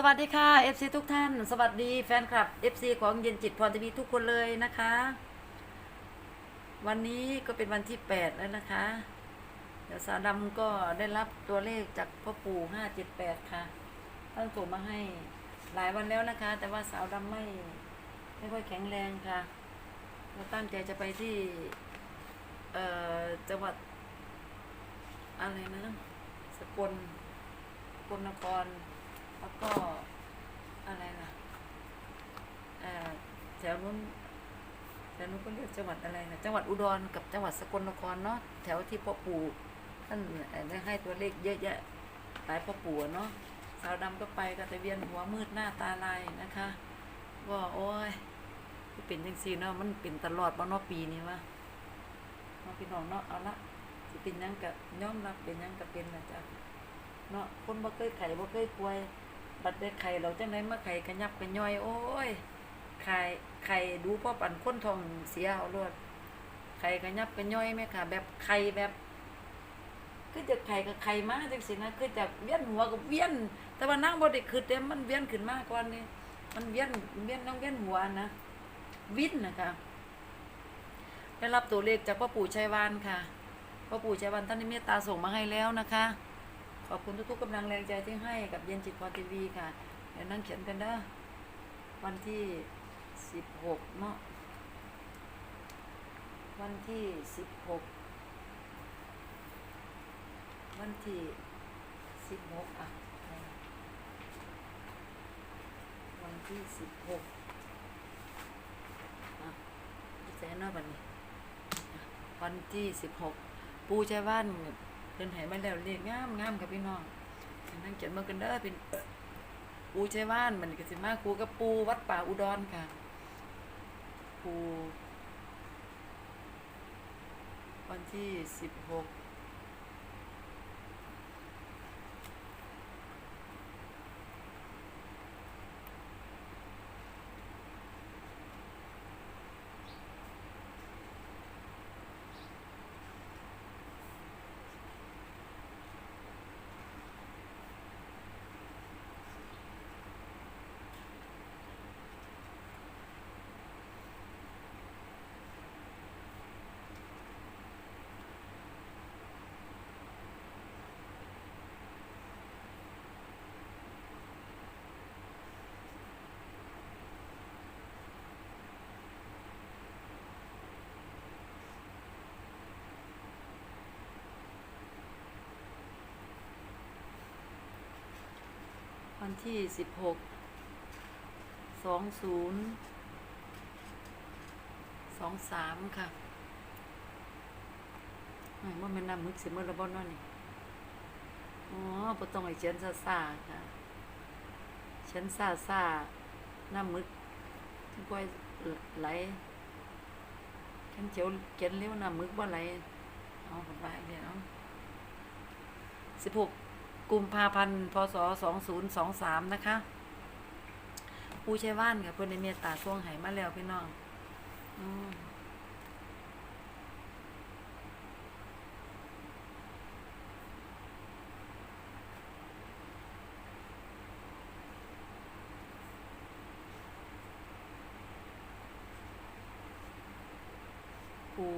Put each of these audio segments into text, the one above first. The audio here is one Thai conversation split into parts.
สวัสดีค่ะ FC ทุกท่าน สวัสดีแฟนคลับ FC ของเย็นจิตพรทีวีทุกคนเลยนะคะ วันนี้ก็เป็นวันที่ 8 แล้วนะคะ เดี๋ยวสาวดำก็ได้รับตัวเลขจากพ่อปู่578 ค่ะท่านส่งมาให้หลายวันแล้วนะคะ แต่ว่าสาวดำไม่ไม่ค่อยแข็งแรงค่ะเราตั้งใจจะไปที่เอ่อจังหวัดอะไรนะสกลสกลนคร แล้วก็อะไรล่ะแถวนู้นแถวนู้นก็เรียกจังหวัดอะไรนะจังหวัดอุดรกับจังหวัดสกลนครเนาะแถวที่พ่อปู่ท่านได้ให้ตัวเลขเยอะแยะหลายพ่อปู่เนาะสาวดำก็ไปก็แต่เวียนหัวมืดหน้าตาลายนะคะว่าโอ้ยเป็นจังซี่เนาะมันเป็นตลอดบ่เนาะปีนี้วะเนาะพี่น้องเนาะเอาละสิเป็นยังกับยอมรับเป็นยังกับเป็นนะจ๊ะเนาะคนบ่เคยไข่บ่เคยป่วย บัดได้ไข่เราจังได๋มาไข่กระยับกระย่อย โอ้ยไข่ไข่ดูพ่อปั่นคนทองเสียเอารวดไข่กระยับกระย่อยแม่ค่ะ แบบไข่แบบคือจะไข่กับไข่มาจังซี่นะคือจะเวียนหัวกับเวียน แต่ว่านั่งบ่ได้คิดเด้มันเวียนขึ้นมาก่อนนี่มันเวียนเวียนน้องเวียนหัวนะวินนะคะได้รับตัวเลขจากพ่อปู่ชัยวานค่ะพ่อปู่ชัยวานท่านได้เมตตาส่งมาให้แล้วนะคะ ขอบคุณทุกๆกำลังแรงใจที่ให้กับเย็นจิตพอทีวีค่ะ เดี๋ยวนั่งเขียนกันเด้อวันที่สิบหกเนาะวันที่สิบหกวันที่สิบหกอะวันที่สิบหกอะพี่แสนเนาะบัดนี้วันที่สิบหกปูใจว่าน เพิ่นให้มาแล้วเรียกงามงามกับพี่น้องนั่งเขียนมากันเด้อเป็นปูใช้ว่านมันก็สิมาครูกับปูวัดป่าอุดรค่ะปูวันที่สิบหก วันที่สิบหกสองศูนย์สองสามค่ะม่ว่ามันนำมึกสิเมื่อระบอนนั่นนี่อ๋อปต้องไอ้เชนซาซาค่ะเชนซาซาน้ำมึกที่ก้อยไหลเขียนเจียวเขียนเลี้ยวน้ำมึกว่าไหลเอาผลไปเดี๋ยวสิบหก กุมภาพันธ์พศ2023 นะคะปูใช้ว่านกับเพื่อนในเมตตาช่วงหายมาแล้วพี่น้องอมปู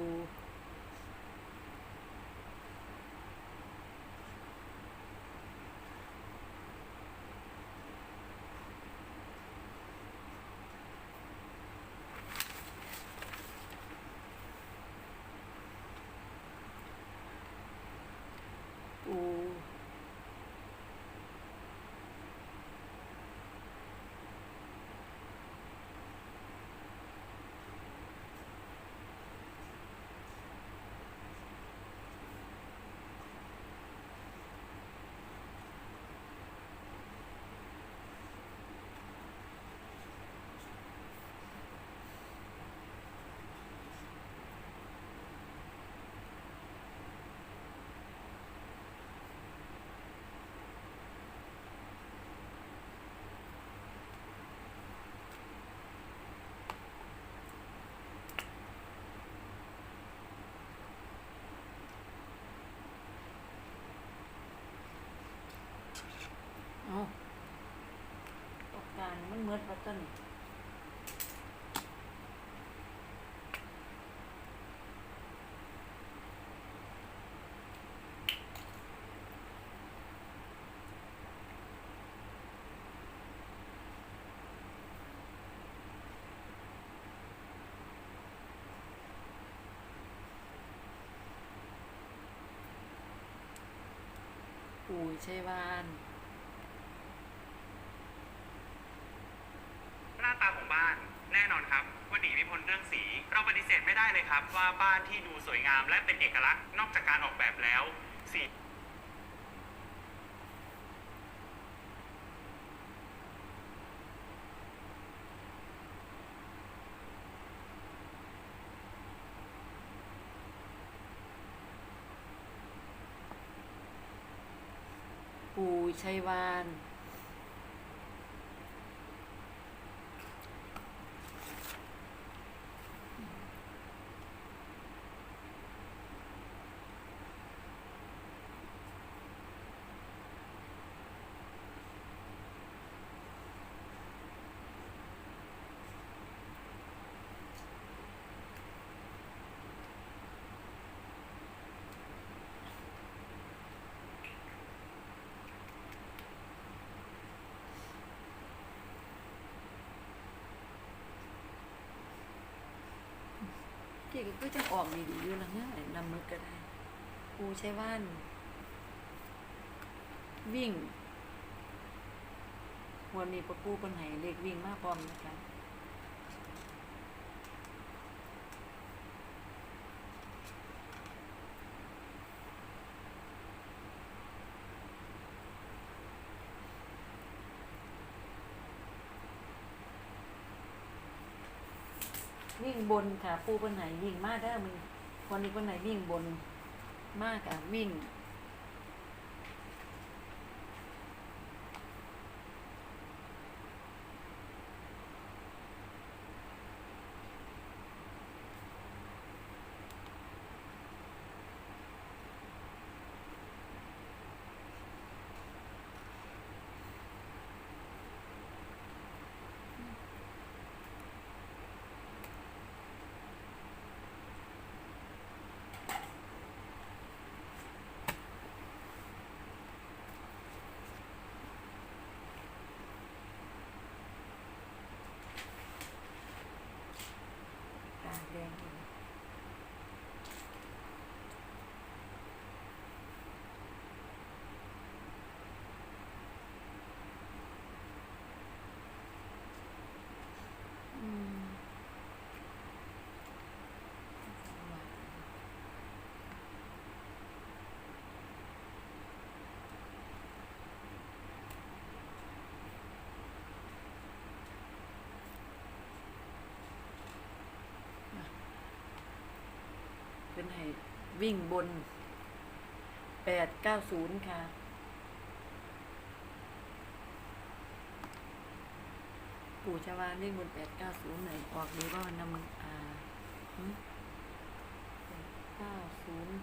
านมันเมือดพัดต้นปู่ใช่บ้าน หน้า ตาของบ้าน แน่นอนครับว่าหนีไม่พ้นเรื่องสี เราปฏิเสธไม่ได้เลยครับ ว่าบ้านที่ดูสวยงามและเป็นเอกลักษณ์นอกจากการออกแบบแล้ว สีปู่ชัยวาน เกี่ก็จะออกดีๆอยู่แล้วเนี่ยนำมือก็ได้กูใช้ว่าน วิ่งวันนี้ประกูปัญหาเล็กวิ่งมาพร้อมนะคะ วิ่งบนค่ะปูปัญหนวิ่งมากได้อมึงวันนี้ปัญหนวิ่งบนมากอะวิ่ง กาแดงอยู่อืมเป็น ให้วิ่งบนแปดเก้าศูนย์ค่ะ ปู่ชาวานวิ่งบนแปดเก้าศูนย์ไหนออกดีว่ามันนำมันอ่าเก้าศูนย์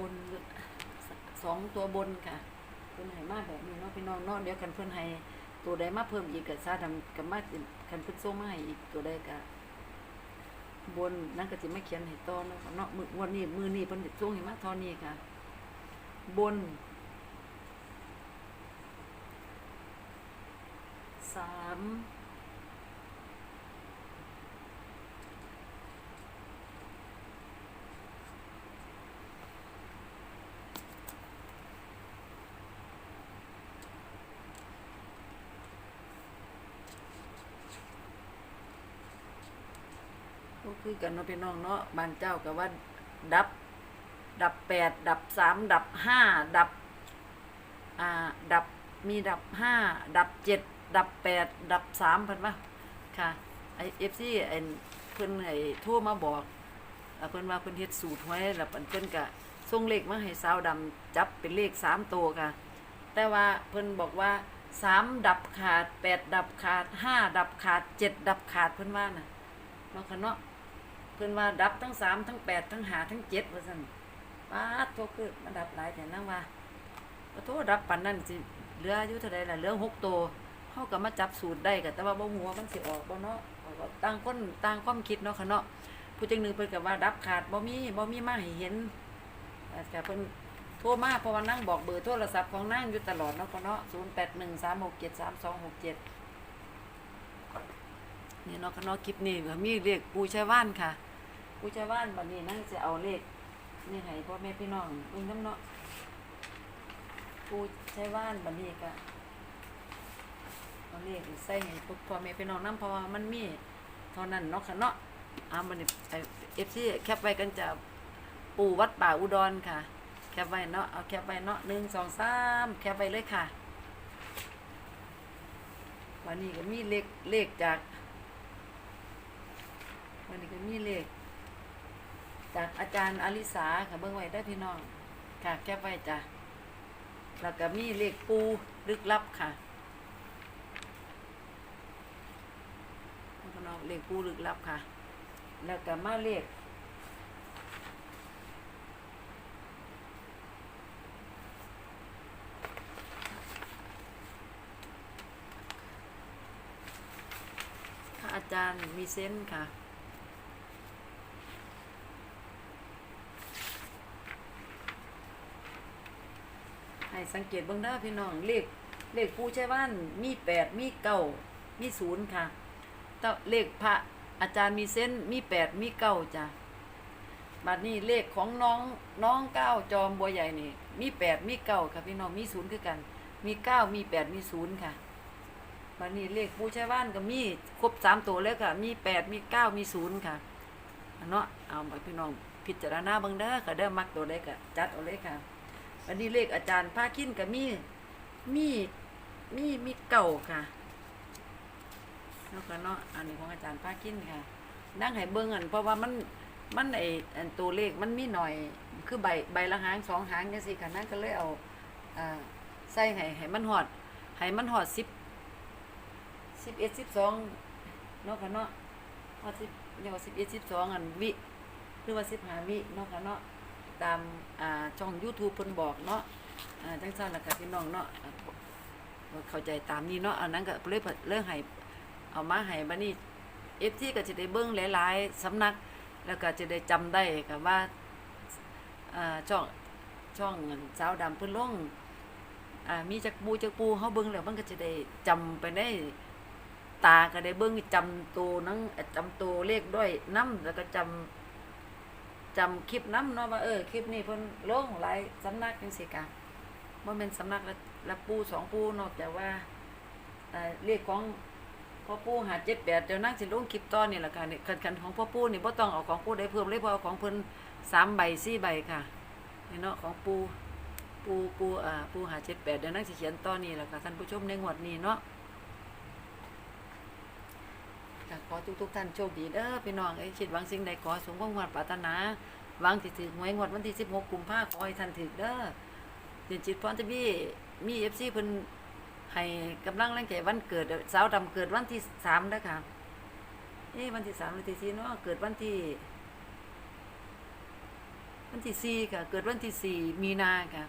บน สองตัวบนค่ะ เพิ่นให้มาแบบนี้เนาะพี่น้องเนาะเดี๋ยวคันเพิ่นให้ตัวใดมาเพิ่มอีกก็ซาดำกับมาคันเพิ่นส่งมาให้อีกตัวใดก็บนนั่นก็สิมาเขียนให้ต่อเนาะเนาะมื้อวันนี้มือนี้เพิ่นสิส่งให้มาเท่านี้ค่ะ บนสาม คือกันเนาะพี่น้องเนาะบางเจ้าก็ว่า ดับ ดับแปดดับสามดับห้าดับ อ่า ดับมีดับห้าดับเจ็ดดับแปดดับสามเพิ่นว่าค่ะไอเอฟซีไอเพิ่นไอโทรมาบอกอ่าเพิ่นว่าเพิ่นเฮ็ดสูตรไว้แล้วเพิ่นเพิ่นก็ส่งเลขมาให้สาวดำจับเป็นเลขสามตัวค่ะ แต่ว่าเพิ่นบอกว่าสามดับขาดแปดดับขาดห้าดับขาดเจ็ดดับขาดเพิ่นว่าน่ะเนาะค่ะเนาะ เพิ่นว่าดับทั้งสามทั้งแปดทั้งหาทั้งเจ็ดว่าซั่นป้าดโทคือมาดับหลายแต่นั่งว่าขอโทดับปันนั่นสิเหลืออยู่เท่าใดล่ะเหลือหกตัวเฮาก็มาจับสูตรได้ก็แต่ว่าบ่ฮู้ว่ามันสิออกบ่เนาะก็ต่างคนต่างความคิดเนาะค่ะเนาะผู้จังหนึ่งเพิ่นก็ว่าดับขาดบ่มีบ่มีมาให้เห็นแต่ก็เพิ่นโทรมาเพราะว่านั่งบอกเบอร์โทรศัพท์ของนั่งอยู่ตลอดเนาะก็เนาะศูนย์แปดหนึ่งสามหกเจ็ดสามสองหกเจ็ด นี่เนาะก็เนาะคลิปนี้ก็มีเลขปูชายว่านค่ะ ปูชายว่านบัดนี้นั่งจะเอาเลขนี่ให้พ่อแม่พี่น้องมึงน้ำเนาะปูชายว่านบัดนี้ก็เอาเลขใส่ให้พ่อแม่พี่น้องน้ำเพราะว่ามันมีเท่านั้นเนาะค่ะเนาะอ่าบัดนี้เอฟซีแคปไว้กันจะปูวัดป่าอุดรค่ะ แคปไว้เนาะเอาแคปไว้เนาะหนึ่งสองสามแคปไว้เลยค่ะวันนี้ก็มีเลขเลขจาก วันนี้ก็มีเลข จากอาจารย์อลิสาค่ะเบิ่งไว้ได้พี่น้อง ค่ะแคปไว้จ้ะแล้วก็มีเลขปูลึกลับค่ะแล้วก็เนาะเลขปูลึกลับค่ะ แล้วก็มาเลขอาจารย์มีเซนค่ะ สังเกตเบื้องหน้าพี่น้องเลขเลขผู้ใช้บ้านมีแปดมีเก้ามีศูนย์ค่ะแต่เลขพระอาจารย์มีเซนมีแปดมีเก้าจ้ะบัดนี้เลขของน้องน้องเก้าจอมบัวใหญ่นี่ มีแปดมีเก้าค่ะพี่น้องมีศูนย์คือกัน มีเก้ามีแปดมีศูนย์ค่ะวันนี้เลขผู้ใช้บ้านก็มีครบสามตัวแล้วค่ะ มีแปดมีเก้ามีศูนย์ค่ะเนาะเอาไปพี่น้องพิจารณาเบิ่งเด้อค่ะเด้อมักตัวใดก็จัดเอาเลยค่ะ วันนี้เลขอาจารย์ภาคินก็มีมีมีมีเก่าค่ะนาะค่ะเนาะอันนี้ของอาจารย์ภาคินค่ะ นั่งให้เบิ่งอันเพราะว่ามันมันไออันตัวเลขมันมีหน่อย คือใบใบละหางสองหางจังซี่ค่ะนั่นก็เลยเอาอ่าใส่ให้ให้มันหอดให้มันหอดสิบสิบเอ็ดสิบสองเนาะค่ะเนาะว่าสิบเรียว่าสิบเอ็ดสิบสองอันวิหรือว่าสิบห้าวิเนาะค่ะเนาะ ตามอ่าช่อง YouTube เพิ่นบอกเนาะอ่าจังซั่นล่ะค่ะพี่น้องเนาะเข้าใจตามนี้เนาะอันนั้นก็เลยเพิ่นเรื่องให้เอามาให้บัดนี้ FT ก็จะได้เบิ่งหลายๆสำนัก แล้วก็จะได้จำได้กับว่าอ่าช่องช่องสาวดำเพิ่นลงอ่ามีจักปูจักปูเฮาเบิ่งแล้วมันก็จะได้จำไปได้ตาก็ได้เบิ่งจำตัวนังจำตัวเลขด้วยน้ำแล้วก็จำ จำคลิปน้ำเนาะว่าเออคลิปนี้เพิ่นลงหลายสำนักจังซี่กะบ่แม่นสำนักละละปูสองปูนอกจากว่าเอ่อเลขของพ่อปูหาเจ็ดแปดเดี๋ยวนั่งสิลงคลิปต่อนี่แหละค่ะนี่คันคันของพ่อปูนี่บ่ต้องเอาของปูได้เพิ่มเลยเพราะเอาของเพิ่นสามใบสี่ใบค่ะนี่เนาะของปูปูปูอ่าปูหาเจ็ดแปดเดี๋ยวนั่งสิเขียนต่อนี่แหละค่ะท่านผู้ชมในงวดนี้เนาะ ก็ขอทุกทุกท่านโชคดีเด้อพี่น้องไอ้ยคิดหวังสิ่งใดขอสมความหวังปรารถนาหวังที่ถึงหวยงวดวันที่ 16 กุมภาพันธ์ขอให้ท่านถึกเด้อเดือนจิตพรทวีมี FC เพิ่นให้กำลังแรงใจวันเกิดสาวดำเกิดวันที่3เด้อค่ะเอ้วันที่3หรือที่4เนาะเกิดวันที่ วันที่4ค่ะ เกิดวันที่4มีนาค่ะ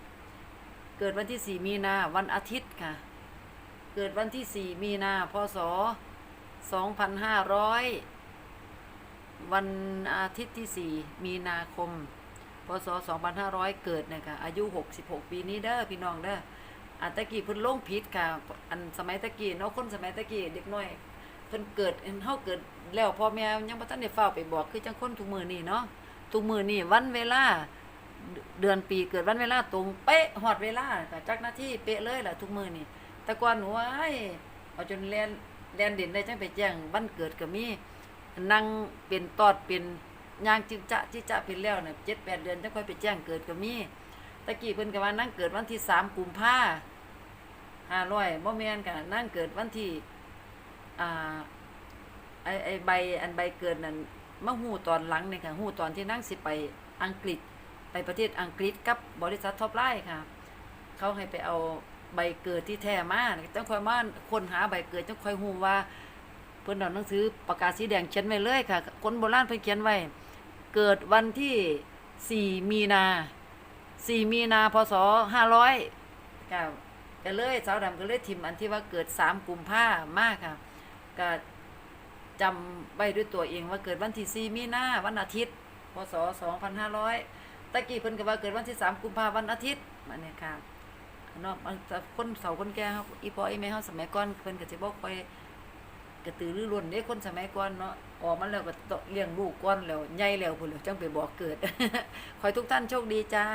เกิดวันที่4มีนา วันอาทิตย์ค่ะ เกิดวันที่4มีนาพศ 2,500 วันอาทิตย์ที่ 4 มีนาคม พศ 2,500 เกิดนะคะอายุ 66 ปีนี้เด้อพี่น้องเด้ออันตะกี้เพิ่นลงผิดค่ะ อันสมัยตะกี้เนาะคนสมัยตะกี้เด็กน้อยเพิ่นเกิดเห็นเฮาเกิดแล้วพ่อแม่ยังบ่ทันได้เฝ้าวไปบอกคือจังคนทุกมื้อนี้เนาะทุกมื้อนี้วันเวลาเดือนปีเกิดวันเวลาตรงเป๊ะฮอดเวลาจักหน้าที่เป๊ะเลยล่ะทุกมื้อนี่แต่ก่อนหนูว้าเอาจนแล่น แล่นเด่นได้จังไปแจ้งวันเกิดก็มีนั่งเป็นตอดเป็นย่างจิจะจิจะเป็นแล้วเนี่ย7 8เดือนจังค่อยไปแจ้งเกิดก็มีตะกี้เพิ่นก็ว่านั่งเกิดวันที่3กุมภาห้าร้อยบ่แม่นค่ะนั่งเกิดวันที่อ่าไอไอใบอันใบเกิดนั่นมาหูตอนหลังเนี่ยค่ะหูตอนที่นั่งสิไปอังกฤษไปประเทศอังกฤษกับบริษัทท็อปไลน์ค่ะ เขาให้ไปเอา ใบเกิดที่แท้มาจังค่อยมาคนหาใบเกิดจังค่อยฮู้ว่า เพิ่นเอาหนังสือปากกาสีแดงเขียนไว้เลยค่ะ คนโบราณเพิ่นเขียนไว้ เกิดวันที่4มีนา4มีนาพศ500ก็ก็เลยสาวดำก็เลยทิมอันที่ว่าเกิด3กุมภามากค่ะก็จำไว้ด้วยตัวเองว่าเกิดวันที่4มีนาวันอาทิตย์ พศ2500ตะกี้เพิ่นก็ว่าเกิดวันที่3กุมภาวันอาทิตย์มันเนี่ยค่ะ เนาะมันจะคนเสาคนแก่เฮาอีพ่ออีแม่เฮาสมัยก่อนเพิ่นก็สิบ่ค่อยกระตือรือร้นเด้คนสมัยก่อนเนาะออกมาแล้วก็ตเลี้ยงลูกก่อนแล้วใหญ่แล้วพุ่นแล้วจังไปบอกเกิดขอให้ทุกท่านโชคดีจ้า